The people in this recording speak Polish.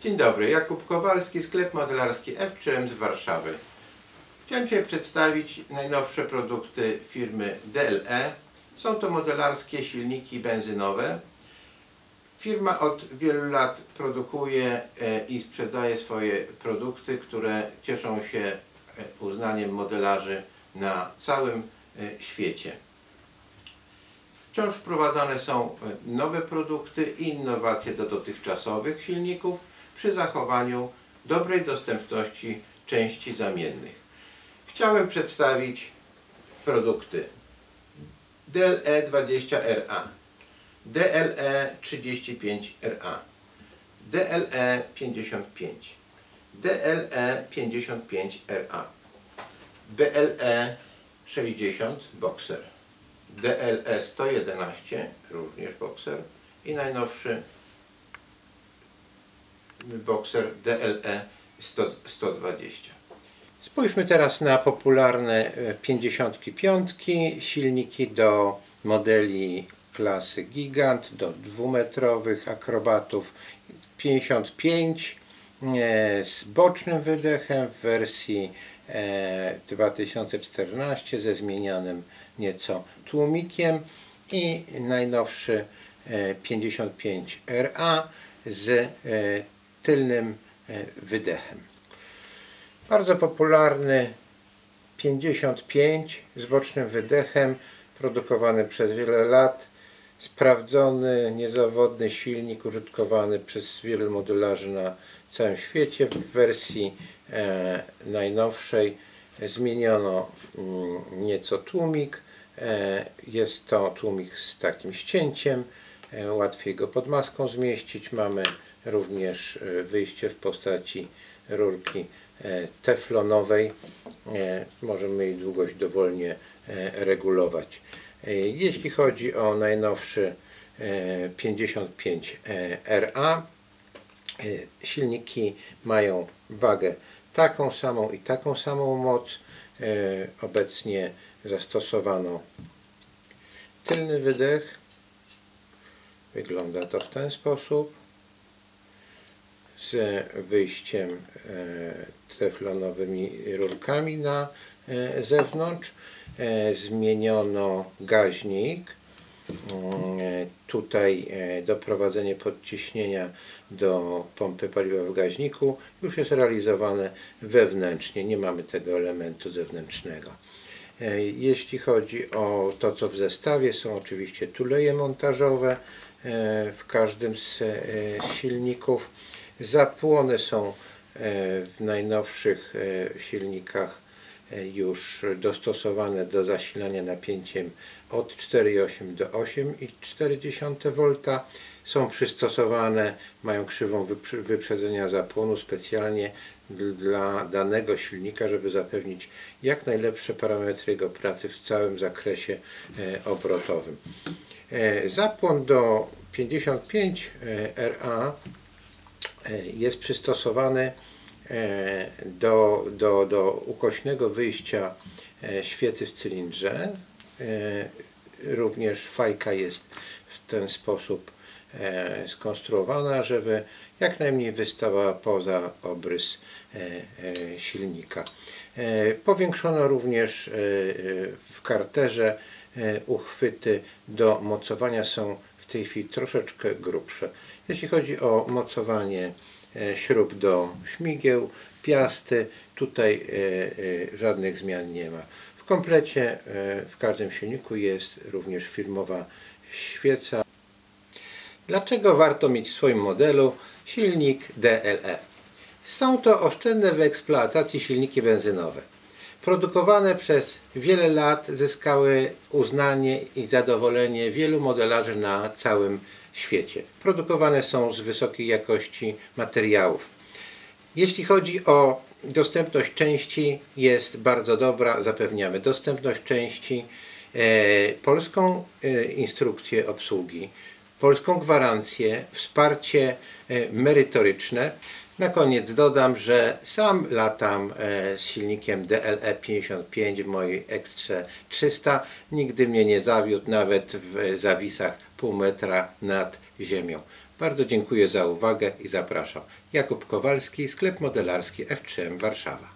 Dzień dobry, Jakub Kowalski, sklep modelarski F3M z Warszawy. Chciałem Cię przedstawić najnowsze produkty firmy DLE. Są to modelarskie silniki benzynowe. Firma od wielu lat produkuje e, i sprzedaje swoje produkty, które cieszą się e, uznaniem modelarzy na całym e, świecie. Wciąż wprowadzane są nowe produkty i innowacje do dotychczasowych silników przy zachowaniu dobrej dostępności części zamiennych. Chciałem przedstawić produkty. DLE 20RA, DLE 35RA, DLE 55, DLE 55RA, BLE 60 Boxer. DLE 111, również bokser i najnowszy bokser DLE 100, 120. Spójrzmy teraz na popularne e, 55, silniki do modeli klasy Gigant, do dwumetrowych akrobatów 55 e, z bocznym wydechem w wersji e, 2014 ze zmienionym nieco tłumikiem i najnowszy e, 55RA z e, tylnym e, wydechem. Bardzo popularny 55 z bocznym wydechem, produkowany przez wiele lat, sprawdzony, niezawodny silnik użytkowany przez wielu modelarzy na całym świecie. W wersji e, najnowszej zmieniono mm, nieco tłumik. E, jest to tłumik z takim ścięciem, łatwiej go pod maską zmieścić. Mamy również e, wyjście w postaci rurki e, teflonowej. E, Możemy jej długość dowolnie e, regulować. E, Jeśli chodzi o najnowszy e, 55RA, e, silniki mają wagę taką samą i taką samą moc. E, Obecnie zastosowano tylny wydech. Wygląda to w ten sposób. Z wyjściem e, teflonowymi rurkami na e, zewnątrz. E, Zmieniono gaźnik. Mm, Tutaj doprowadzenie podciśnienia do pompy paliwa w gaźniku już jest realizowane wewnętrznie, nie mamy tego elementu zewnętrznego. Jeśli chodzi o to, co w zestawie, są oczywiście tuleje montażowe w każdym z e, silników. Zapłony są e, w najnowszych e, silnikach e, już dostosowane do zasilania napięciem od 4,8 do 8,4 V. Są przystosowane, mają krzywą wyprzedzenia zapłonu specjalnie dl- dla danego silnika, żeby zapewnić jak najlepsze parametry jego pracy w całym zakresie e, obrotowym. E, Zapłon do 55 e, RA e, jest przystosowany do, do, do ukośnego wyjścia świecy w cylindrze. Również fajka jest w ten sposób skonstruowana, żeby jak najmniej wystawała poza obrys silnika. Powiększono również w karterze uchwyty do mocowania są w tej chwili troszeczkę grubsze. Jeśli chodzi o mocowanie e, śrub do śmigieł, piasty, tutaj e, e, żadnych zmian nie ma. W komplecie e, w każdym silniku jest również firmowa świeca. Dlaczego warto mieć w swoim modelu silnik DLE? Są to oszczędne w eksploatacji silniki benzynowe. Produkowane przez wiele lat zyskały uznanie i zadowolenie wielu modelarzy na całym świecie. Produkowane są z wysokiej jakości materiałów. Jeśli chodzi o dostępność części, jest bardzo dobra. Zapewniamy dostępność części, e, polską e, instrukcję obsługi, polską gwarancję, wsparcie e, merytoryczne. Na koniec dodam, że sam latam e, z silnikiem DLE 55 w mojej Extrze 300. Nigdy mnie nie zawiódł, nawet w zawisach pół metra nad ziemią. Bardzo dziękuję za uwagę i zapraszam. Jakub Kowalski, sklep modelarski F3M Warszawa.